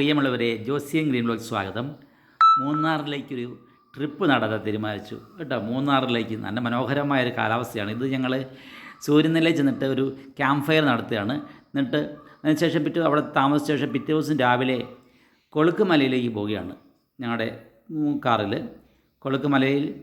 പ്രിയമുള്ളവരെ ജോസിയൻ green block സ്വാഗതം. മൂന്നാറിലേക്കൊരു trip നടത്താൻ തീരുമാനിച്ചു. കേട്ടോ മൂന്നാറിലേക്ക് നല്ല മനോഹരമായ ഒരു കാലാവസ്ഥയാണ്. ഇത് ഞങ്ങൾ സൂര്യനിലയിൽ ചെന്നിട്ട് ഒരു ക്യാമ്പ് ഫയർ നടത്തുകയാണ്. എന്നിട്ട് അതിനുശേഷം പിറ്റേ അവിടെ താമസിച്ച ശേഷം പിറ്റേ ദിവസം രാവിലെ കൊളുക്കുമലയിലേക്ക് പോവുകയാണ് ഞങ്ങളുടെ കാറിൽ കൊളുക്കുമലയിൽ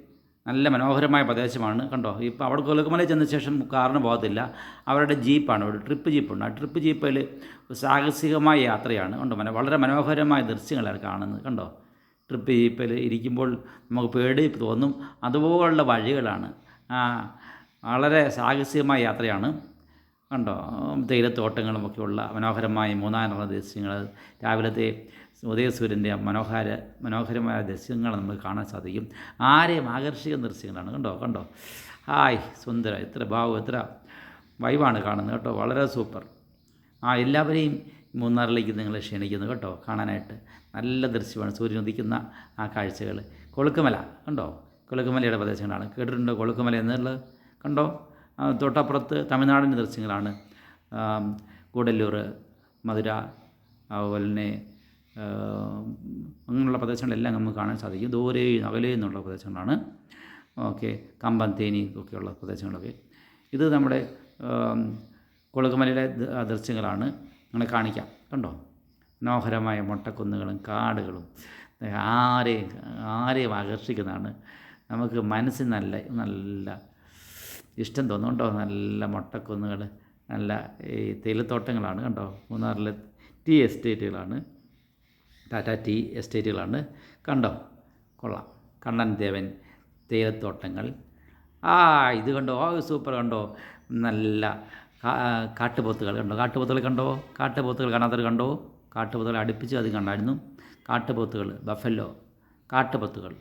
നല്ല മനോഹരമായ പ്രദേശമാണ്. കണ്ടോ? ഇപ്പോൾ അവിടെ കൊലുക്കുമലയിൽ ചെന്ന ശേഷം കാറിന് പോകത്തില്ല. അവരുടെ ജീപ്പാണ്. ഒരു ട്രിപ്പ് ജീപ്പുണ്ട് ആ ട്രിപ്പ് ജീപ്പിൽ സാഹസികമായ യാത്രയാണ്. കണ്ടോ? വളരെ മനോഹരമായ ദൃശ്യങ്ങളാണ് കാണുന്നത്. കണ്ടോ? ട്രിപ്പ് ജീപ്പിൽ ഇരിക്കുമ്പോൾ നമുക്ക് പേടി തോന്നും. അതുപോലുള്ള വഴികളാണ്. വളരെ സാഹസികമായ യാത്രയാണ്. കണ്ടോ? തേയിലത്തോട്ടങ്ങളും ഒക്കെയുള്ള മനോഹരമായ മൂന്നാനുള്ള ദൃശ്യങ്ങൾ രാവിലത്തെ ഉദയസൂര്യന്റെ മനോഹര മനോഹരമായ ദൃശ്യങ്ങൾ നമുക്ക് കാണാൻ സാധിക്കും. ആരെയും ആകർഷിക്കുന്ന ദൃശ്യങ്ങളാണ്. കണ്ടോ? കണ്ടോ? ഹായ് സുന്ദര. എത്ര ഭാവം എത്ര വൈവാണ് കാണുന്നത് കേട്ടോ. വളരെ സൂപ്പർ. ആ എല്ലാവരെയും മൂന്നാറിലേക്ക് നിങ്ങൾ ക്ഷണിക്കുന്നു കേട്ടോ. കാണാനായിട്ട് നല്ല ദൃശ്യമാണ്. സൂര്യൻ ഉദിക്കുന്ന ആ കാഴ്ചകൾ കൊളുക്കുമല. കണ്ടോ? കൊളുക്കുമലയുടെ പ്രദേശങ്ങളാണ്. കേട്ടിട്ടുണ്ടോ കൊളുക്കുമല എന്നുള്ളത്? കണ്ടോ? തൊട്ടപ്പുറത്ത് തമിഴ്നാടിന്റെ ദൃശ്യങ്ങളാണ്. കൂടല്ലൂർ മധുര അതുപോലെ തന്നെ അങ്ങനെയുള്ള പ്രദേശങ്ങളെല്ലാം നമുക്ക് കാണാൻ സാധിക്കും. ദൂരെ അകലെ എന്നുള്ള പ്രദേശങ്ങളാണ്. ഓക്കെ കമ്പം തേനി ഒക്കെയുള്ള പ്രദേശങ്ങളൊക്കെ. ഇത് നമ്മുടെ കുളകുമലയിലെ ദൃശ്യങ്ങളാണ്. നിങ്ങളെ കാണിക്കാം. കണ്ടോ? മനോഹരമായ മൊട്ടക്കുന്നുകളും കാടുകളും. ആരെയും ആരെയും ആകർഷിക്കുന്നതാണ്. നമുക്ക് മനസ്സിന് നല്ല നല്ല ഇഷ്ടം തോന്നുന്നുണ്ടോ? നല്ല മുട്ടക്കുന്നുകൾ നല്ല ഈ തേയിലത്തോട്ടങ്ങളാണ് കണ്ടോ? മൂന്നാറിലെ ടീ എസ്റ്റേറ്റുകളാണ്. ടാറ്റ ടീ എസ്റ്റേറ്റുകളാണ് കണ്ടോ? കൊള്ളാം. കണ്ണൻ ദേവൻ തേയിലത്തോട്ടങ്ങൾ. ആ ഇത് കണ്ടോ? ആ സൂപ്പർ കണ്ടോ? നല്ല കാട്ടുപോത്തുകൾ കണ്ടോ? കാട്ടുപോത്തുകൾ കണ്ടോ? കാട്ടുപോത്തുകൾ കാണാത്തവർ കണ്ടോ? കാട്ടുപോത്തുകൾ അടുപ്പിച്ച് അത് കണ്ടായിരുന്നു. കാട്ടുപോത്തുകൾ ബഫല്ലോ കാട്ടുപോത്തുകൾ.